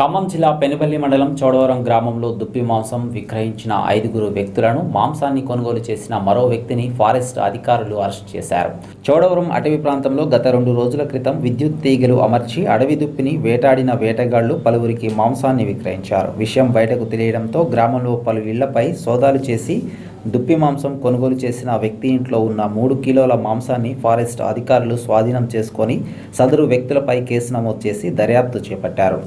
ఖమ్మం జిల్లా పెనుపల్లి మండలం చోడవరం గ్రామంలో దుప్పి మాంసం విక్రయించిన ఐదుగురు వ్యక్తులను మాంసాన్ని కొనుగోలు చేసిన మరో వ్యక్తిని ఫారెస్ట్ అధికారులు అరెస్ట్ చేశారు. చోడవరం అటవీ ప్రాంతంలో గత రెండు రోజుల క్రితం విద్యుత్ తీగలు అమర్చి అడవి దుప్పిని వేటాడిన వేటగాళ్ళు పలువురికి మాంసాన్ని విక్రయించారు. విషయం బయటకు తెలియడంతో గ్రామంలో పలు ఇళ్ళపై సోదాలు చేసి దుప్పి మాంసం కొనుగోలు చేసిన వ్యక్తి ఇంట్లో ఉన్న మూడు కిలోల మాంసాన్ని ఫారెస్ట్ అధికారులు స్వాధీనం చేసుకొని సదరు వ్యక్తులపై కేసు నమోదు చేసి దర్యాప్తు చేపట్టారు.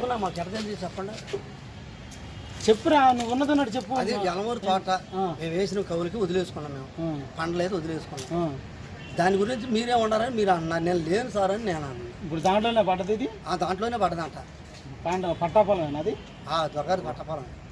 మాకు ఎక్కడ తెలియదు చెప్పండి. చెప్పురా నువ్వు ఉన్నదన్నట్టు చెప్పు. అది జలమూరు తోట. మేము వేసిన కవులకి వదిలేసుకున్నాం మేము. పండలేదు వదిలేసుకున్నాం. దాని గురించి మీరే ఉండారని మీరు అన్నారు. నేను లేను సార్ అని నేను అన్నాను. ఇప్పుడు దాంట్లోనే పడ్డది ఇది? ఆ దాంట్లోనే పడదంట పాండ పట్టాపాలమేనా అది? ఆ దొరగారు పట్టపాలం.